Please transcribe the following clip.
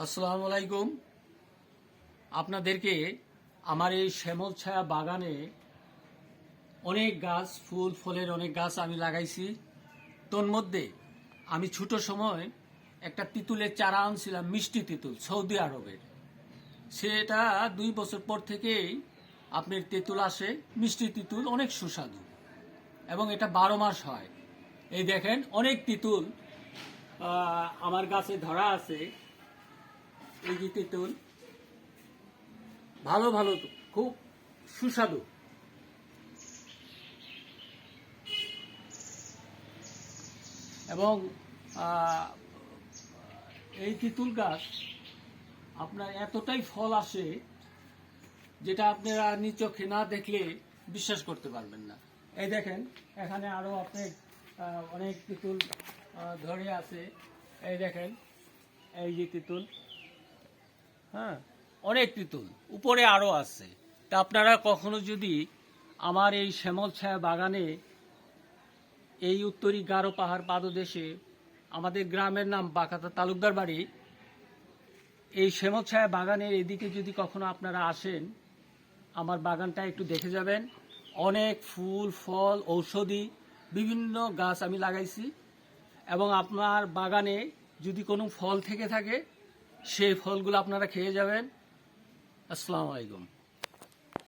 আসসালামু আলাইকুম। আপনাদেরকে আমার এই শ্যামল ছায়া বাগানে অনেক গাছ, ফুল, ফলের অনেক গাছ আমি লাগাইছি। তোর মধ্যে আমি ছোট সময় একটা তিতুলের চারা আনছিলাম, মিষ্টি তিতুল, সৌদি আরবের। সেটা দুই বছর পর থেকেই আপনার তেঁতুল আসে, মিষ্টি তিতুল অনেক সুস্বাদু। এবং এটা বারো মাস হয়। এই দেখেন, অনেক তিতুল আমার গাছে ধরা আছে। এই যে তেঁতুল ভালো ভালো, খুব সুস্বাদু। এবং এই তিতুল গাছ আপনার এতটাই ফল আসে যেটা আপনারা নিজ চোখে না দেখলে বিশ্বাস করতে পারবেন না। এই দেখেন, এখানে আরও আপনি অনেক তিতুল ধরে আছে। এই দেখেন, এই যে তিতুল। হ্যাঁ অনেক তিতুল। উপরে আরও আছে। তা আপনারা কখনো যদি আমার এই শ্যামল ছায়া বাগানে এই উত্তরি গারো পাহাড় পাদদেশে আমাদের গ্রামের নাম বাকাতা তালুকদার বাড়ি, এই শ্যামল ছায়া বাগানের এদিকে যদি কখনো আপনারা আসেন, আমার বাগানটা একটু দেখে যাবেন। অনেক ফুল, ফল, ঔষধি, বিভিন্ন গাছ আমি লাগাইছি। এবং আপনার বাগানে যদি কোনো ফল থেকে থাকে সেই ফলগুলো আপনারা খেয়ে যাবেন। আসসালামু আলাইকুম।